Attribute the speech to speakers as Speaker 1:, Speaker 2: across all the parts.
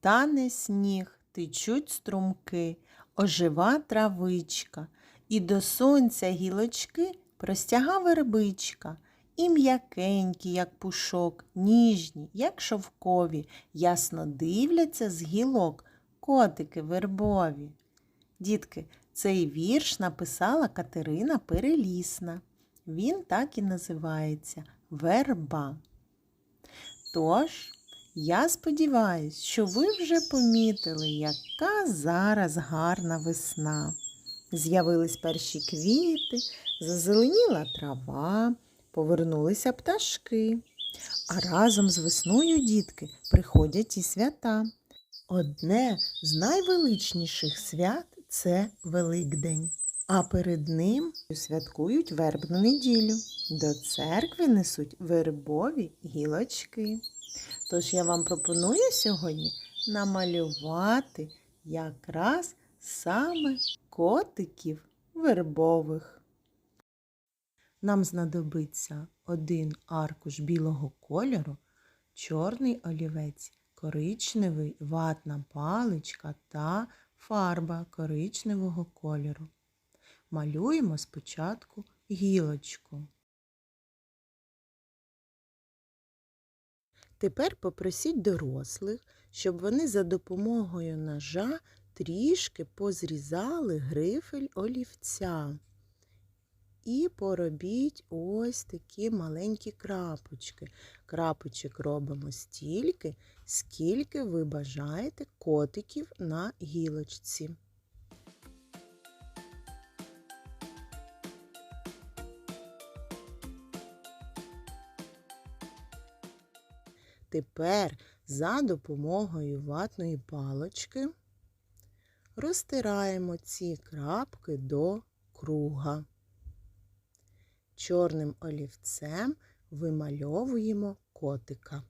Speaker 1: Тане сніг, течуть струмки, ожива травичка, і до сонця гілочки простяга вербичка, і м'якенькі, як пушок, ніжні, як шовкові, ясно дивляться з гілок котики вербові. Дітки, цей вірш написала Катерина Перелісна. Він так і називається Верба. Тож, я сподіваюся, що ви вже помітили, яка зараз гарна весна. З'явились перші квіти, зазеленіла трава, повернулися пташки. А разом з весною, дітки, приходять і свята. Одне з найвеличніших свят це Великдень. А перед ним святкують вербну неділю. До церкви несуть вербові гілочки. Тож я вам пропоную сьогодні намалювати якраз саме котиків вербових. Нам знадобиться один аркуш білого кольору, чорний олівець, коричневий ватна паличка та фарба коричневого кольору. Малюємо спочатку гілочку. Тепер попросіть дорослих, щоб вони за допомогою ножа трішки позрізали грифель олівця. І поробіть ось такі маленькі крапочки. Крапочок робимо стільки, скільки ви бажаєте котиків на гілочці. Тепер за допомогою ватної палочки розтираємо ці крапки до круга. Чорним олівцем вимальовуємо котика.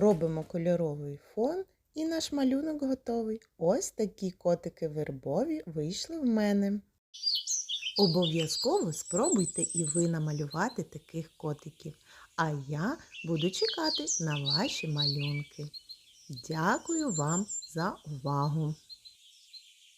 Speaker 1: Робимо кольоровий фон і наш малюнок готовий. Ось такі котики вербові вийшли в мене. Обов'язково спробуйте і ви намалювати таких котиків. А я буду чекати на ваші малюнки. Дякую вам за увагу!